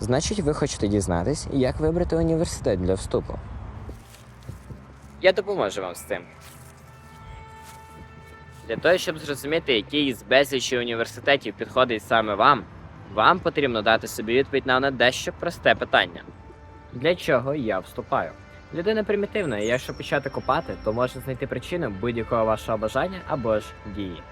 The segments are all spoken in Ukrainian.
Значить, ви хочете дізнатись, як вибрати університет для вступу. Я допоможу вам з цим. Для того, щоб зрозуміти, який з безлічі університетів підходить саме вам, вам потрібно дати собі відповідь на дещо просте питання. Для чого я вступаю? Людина примітивна, і якщо почати копати, то може знайти причину будь-якого вашого бажання або ж дії.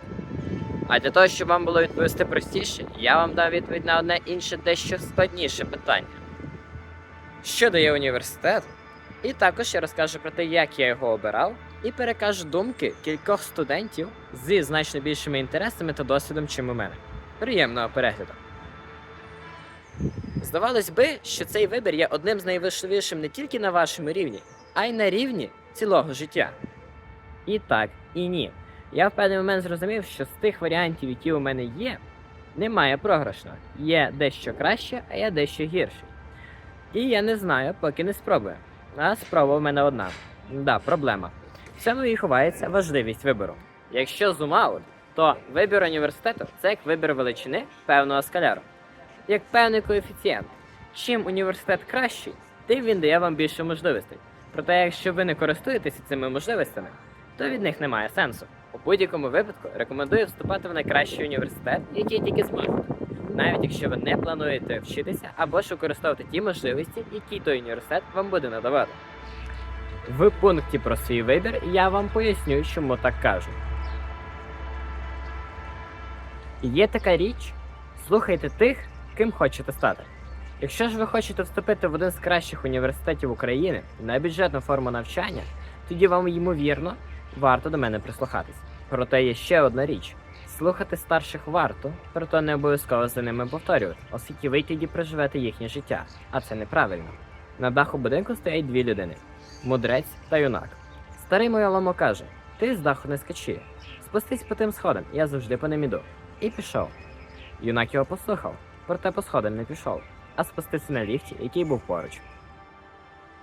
А для того, щоб вам було відповісти простіше, я вам дам відповідь на одне інше дещо складніше питання. Що дає університет? І також я розкажу про те, як я його обирав, і перекажу думки кількох студентів зі значно більшими інтересами та досвідом, чим у мене. Приємного перегляду. Здавалось би, що цей вибір є одним з найважливішим не тільки на вашому рівні, а й на рівні цілого життя. І так, і ні. Я в певний момент зрозумів, що з тих варіантів, які у мене є, немає програшного. Є дещо краще, а є дещо гірше. І я не знаю, поки не спробую. А спроба в мене одна. Да, проблема. В цьому і ховається важливість вибору. Якщо зумаут, то вибір університету це як вибір величини певного скаляру, як певний коефіцієнт. Чим університет кращий, тим він дає вам більше можливостей. Проте, якщо ви не користуєтеся цими можливостями, то від них немає сенсу. У будь-якому випадку рекомендую вступати в найкращий університет, який тільки зможете, навіть якщо ви не плануєте вчитися або ж використовувати ті можливості, які той університет вам буде надавати. В пункті про свій вибір я вам поясню, чому так кажу. Є така річ, слухайте тих, ким хочете стати. Якщо ж ви хочете вступити в один з кращих університетів України на бюджетну форму навчання, тоді вам ймовірно варто до мене прислухатись. Проте є ще одна річ: слухати старших варто, проте не обов'язково за ними повторювати, оскільки ви тоді проживете їхнє життя, а це неправильно. На даху будинку стоять дві людини мудрець та юнак. Старий Мойоломо каже: Ти з даху не скачи. Спустись по тим сходам, я завжди по ним іду. І пішов. Юнак його послухав, проте по сходам не пішов, а спустився на ліфті, який був поруч.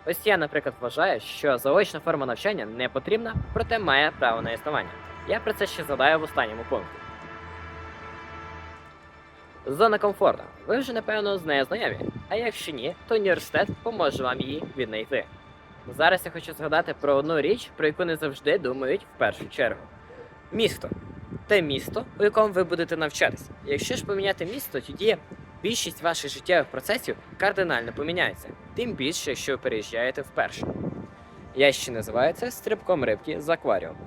Ось я, наприклад, вважаю, що заочна форма навчання не потрібна, проте має право на існування. Я про це ще згадаю в останньому пункті. Зона комфорту. Ви вже напевно з нею знайомі. А якщо ні, то університет поможе вам її віднайти. Зараз я хочу згадати про одну річ, про яку не завжди думають в першу чергу. Місто. Те місто, у якому ви будете навчатися. Якщо ж поміняти місто, тоді більшість ваших життєвих процесів кардинально поміняється. Тим більше, якщо ви переїжджаєте вперше. Я ще називаю це стрибком рибки з акваріуму.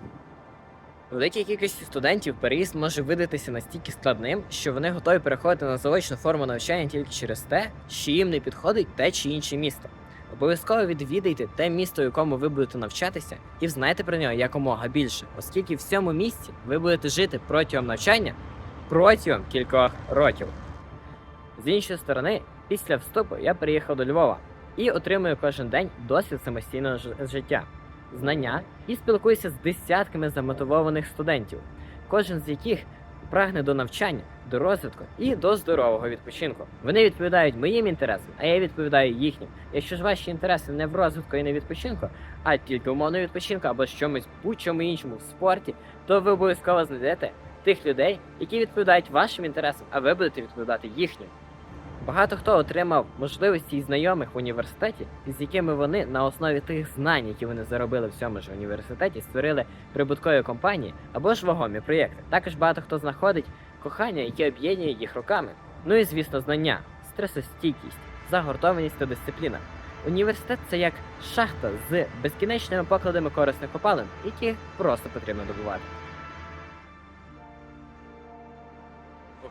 Великій кількості студентів переїзд може видатися настільки складним, що вони готові переходити на заочну форму навчання тільки через те, що їм не підходить те чи інше місто. Обов'язково відвідайте те місто, у якому ви будете навчатися, і взнайте про нього якомога більше, оскільки в цьому місці ви будете жити протягом навчання протягом кількох років. З іншої сторони, після вступу я приїхав до Львова і отримую кожен день досвід самостійного життя, знання і спілкуюся з десятками замотивованих студентів, кожен з яких прагне до навчання, до розвитку і до здорового відпочинку. Вони відповідають моїм інтересам, а я відповідаю їхнім. Якщо ж ваші інтереси не в розвитку і не відпочинку, а тільки умовно відпочинку або чомусь будь-чому іншому в спорті, то ви обов'язково знайдете тих людей, які відповідають вашим інтересам, а ви будете відповідати їхнім. Багато хто отримав можливості і знайомих в університеті, з якими вони на основі тих знань, які вони заробили в цьому ж університеті, створили прибуткові компанії або ж вагомі проєкти. Також багато хто знаходить кохання, яке об'єднує їх руками. Ну і звісно, знання, стресостійкість, загортованість та дисципліна. Університет це як шахта з безкінечними покладами корисних копалин, які просто потрібно добувати.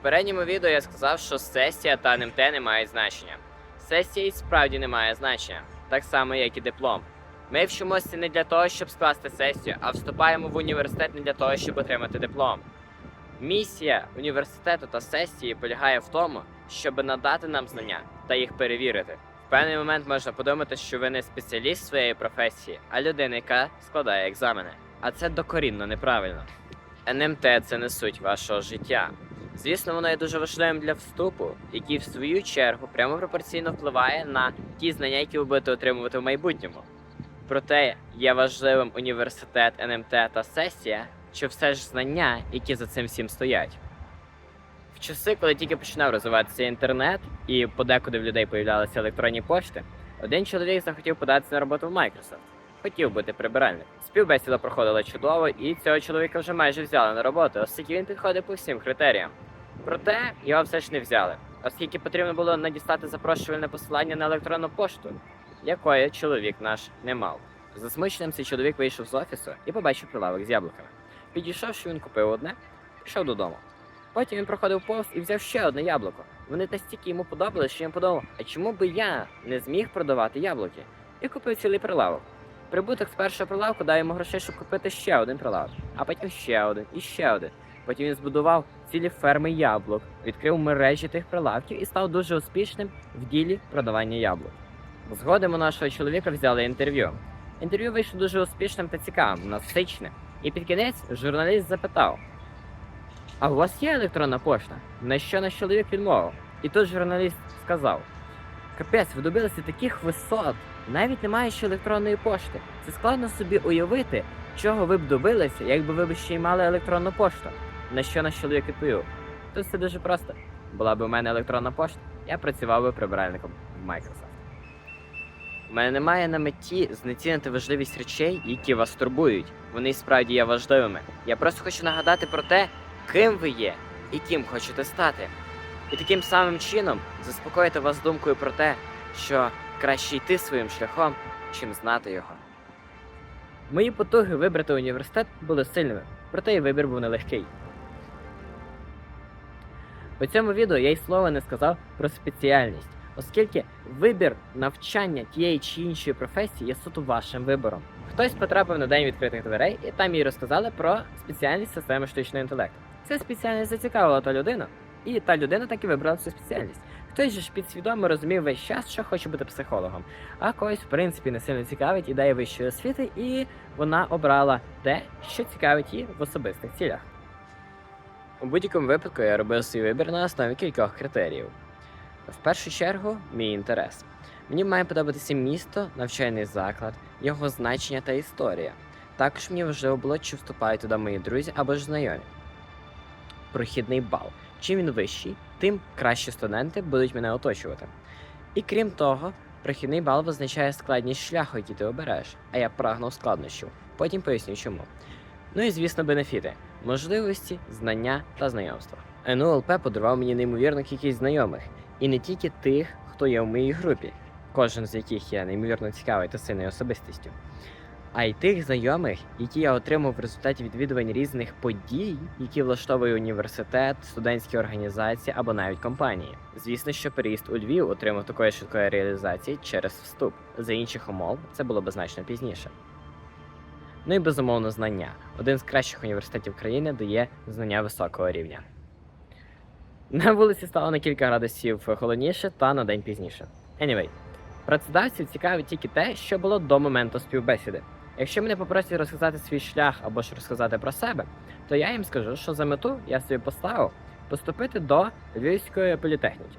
Попередньому відео я сказав, що сесія та НМТ не мають значення. Сесія і справді не має значення, так само як і диплом. Ми вчимося не для того, щоб скласти сесію, а вступаємо в університет не для того, щоб отримати диплом. Місія університету та сесії полягає в тому, щоб надати нам знання та їх перевірити. В певний момент можна подумати, що ви не спеціаліст своєї професії, а людина, яка складає екзамени. А це докорінно неправильно. НМТ це не суть вашого життя. Звісно, воно є дуже важливим для вступу, який в свою чергу прямо пропорційно впливає на ті знання, які ви будете отримувати в майбутньому. Проте є важливим університет, НМТ та сесія, чи все ж знання, які за цим всім стоять. В часи, коли тільки починав розвиватися інтернет і подекуди в людей появлялися електронні пошти, один чоловік захотів податися на роботу в Microsoft. Хотів бути прибиральником. Співбесіда проходила чудово, і цього чоловіка вже майже взяли на роботу, оскільки він підходив по всім критеріям. Проте його все ж не взяли, оскільки потрібно було надіслати запрошувальне посилання на електронну пошту, якої чоловік наш не мав. Засмученим цей чоловік вийшов з офісу і побачив прилавок з яблуками. Підійшовши, він купив одне, пішов додому. Потім він проходив повз і взяв ще одне яблуко. Вони настільки йому подобались, що він подумав, а чому би я не зміг продавати яблуки? І купив цілий прилавок. Прибуток з першого прилавку дав йому грошей, щоб купити ще один прилавок, а потім ще один і ще один. Потім він збудував цілі ферми яблук, відкрив мережі тих прилавків і став дуже успішним в ділі продавання яблук. Згодом у нашого чоловіка взяли інтерв'ю. Інтерв'ю вийшло дуже успішним та цікавим, насичним. І під кінець журналіст запитав: А у вас є електронна пошта? На що наш чоловік відмовив? І тут журналіст сказав: Капець, ви добилися таких висот, навіть не маючи електронної пошти. Це складно собі уявити, чого ви б добилися, якби ви б ще й мали електронну пошту. На що наш чоловік відповів? Тут все дуже просто. Була б у мене електронна пошта, я працював би прибиральником в Microsoft. У мене немає на меті знецінити важливість речей, які вас турбують. Вони справді є важливими. Я просто хочу нагадати про те, ким ви є і ким хочете стати. І таким самим чином заспокоїти вас думкою про те, що краще йти своїм шляхом, чим знати його. Мої потуги вибрати університет були сильними, проте і вибір був нелегкий. У цьому відео я й слова не сказав про спеціальність, оскільки вибір навчання тієї чи іншої професії є суто вашим вибором. Хтось потрапив на день відкритих дверей, і там їй розказали про спеціальність системи штучного інтелекту. Ця спеціальність зацікавила та людину, і та людина так і вибрала цю спеціальність. Хтось же ж підсвідомо розумів весь час, що хоче бути психологом, а когось, в принципі, не сильно цікавить ідея вищої освіти, і вона обрала те, що цікавить її в особистих цілях. У будь-якому випадку я робив свій вибір на основі кількох критеріїв. В першу чергу, мій інтерес. Мені має подобатися місто, навчальний заклад, його значення та історія. Також мені важливо було, чи вступають туди мої друзі або ж знайомі. Прохідний бал. Чим він вищий, тим кращі студенти будуть мене оточувати. І крім того, прохідний бал визначає складність шляху, який ти обереш, а я прагнув складнощів. Потім поясню чому. Ну і звісно, бенефіти, можливості, знання та знайомства. НУЛП подарував мені неймовірну кількість знайомих, і не тільки тих, хто є в моїй групі, кожен з яких є неймовірно цікавий та сильною особистістю, а й тих знайомих, які я отримав в результаті відвідувань різних подій, які влаштовує університет, студентські організації або навіть компанії. Звісно, що переїзд у Львів отримав такої швидкої реалізації через вступ. За інших умов це було б значно пізніше. Ну і безумовно знання. Один з кращих університетів країни дає знання високого рівня. На вулиці стало на кілька градусів холодніше та на день пізніше. Anyway, працедавців цікавить тільки те, що було до моменту співбесіди. Якщо мене попросять розказати свій шлях або ж розказати про себе, то я їм скажу, що за мету я собі поставив поступити до Львівської політехніки.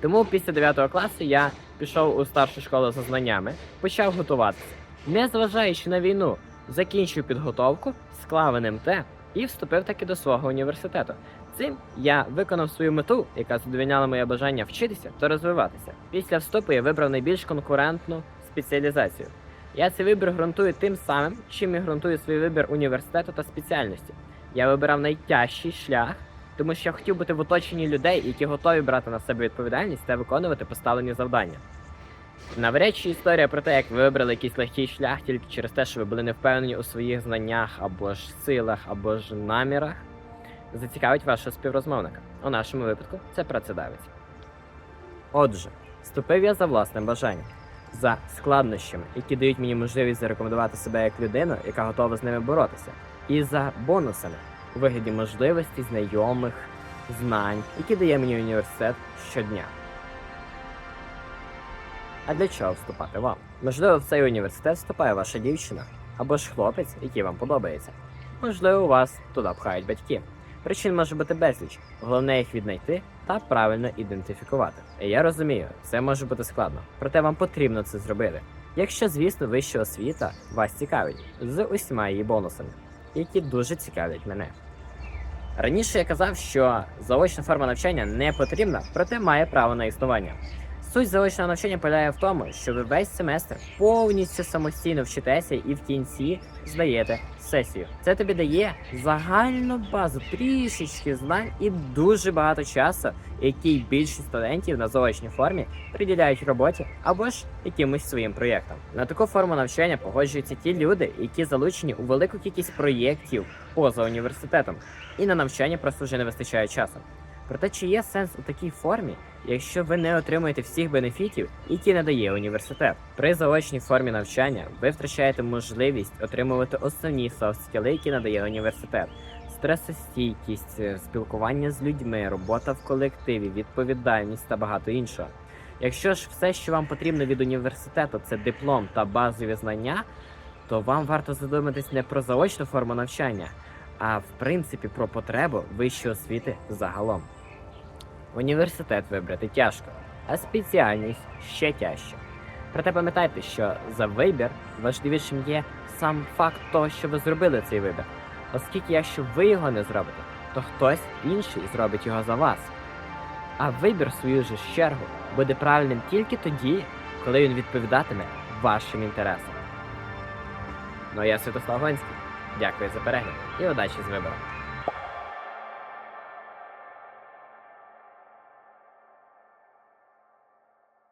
Тому після 9 класу я пішов у старшу школу за знаннями, почав готуватися. Незважаючи на війну, закінчив підготовку, склав НМТ і вступив таки до свого університету. Цим я виконав свою мету, яка задовільняла моє бажання вчитися та розвиватися. Після вступу я вибрав найбільш конкурентну спеціалізацію. Я цей вибір ґрунтую тим самим, чим і ґрунтую свій вибір університету та спеціальності. Я вибирав найтяжчий шлях, тому що я хотів бути в оточенні людей, які готові брати на себе відповідальність та виконувати поставлені завдання. Навряд чи історія про те, як ви вибрали якийсь легкий шлях тільки через те, що ви були не впевнені у своїх знаннях або ж силах, або ж намірах, зацікавить вашого співрозмовника. У нашому випадку це працедавець. Отже, вступив я за власним бажанням, за складнощами, які дають мені можливість зарекомендувати себе як людину, яка готова з ними боротися, і за бонусами у вигляді можливостей, знайомих, знань, які дає мені університет щодня. А для чого вступати вам? Можливо, в цей університет вступає ваша дівчина або ж хлопець, який вам подобається. Можливо, вас туди пхають батьки. Причин може бути безліч, головне їх віднайти та правильно ідентифікувати. І я розумію, це може бути складно, проте вам потрібно це зробити. Якщо, звісно, вища освіта вас цікавить з усіма її бонусами, які дуже цікавлять мене. Раніше я казав, що заочна форма навчання не потрібна, проте має право на існування. Суть заочного навчання полягає в тому, що ви весь семестр повністю самостійно вчитеся і в кінці здаєте сесію. Це тобі дає загальну базу, трішечки знань і дуже багато часу, який більшість студентів на заочній формі приділяють роботі або ж якимось своїм проєктам. На таку форму навчання погоджуються ті люди, які залучені у велику кількість проєктів поза університетом, і на навчання просто вже не вистачає часу. Проте чи є сенс у такій формі, якщо ви не отримуєте всіх бенефітів, які надає університет? При заочній формі навчання ви втрачаєте можливість отримувати основні софт-скіли, які надає університет. Стресостійкість, е, спілкування з людьми, робота в колективі, відповідальність та багато іншого. Якщо ж все, що вам потрібно від університету, це диплом та базові знання, то вам варто задуматись не про заочну форму навчання, а в принципі про потребу вищої освіти загалом. Університет вибрати тяжко, а спеціальність ще тяжче. Проте пам'ятайте, що за вибір важливішим є сам факт того, що ви зробили цей вибір. Оскільки якщо ви його не зробите, то хтось інший зробить його за вас. А вибір, в свою ж чергу, буде правильним тільки тоді, коли він відповідатиме вашим інтересам. Ну я Святослав Гонський. Дякую за перегляд і удачі з вибором.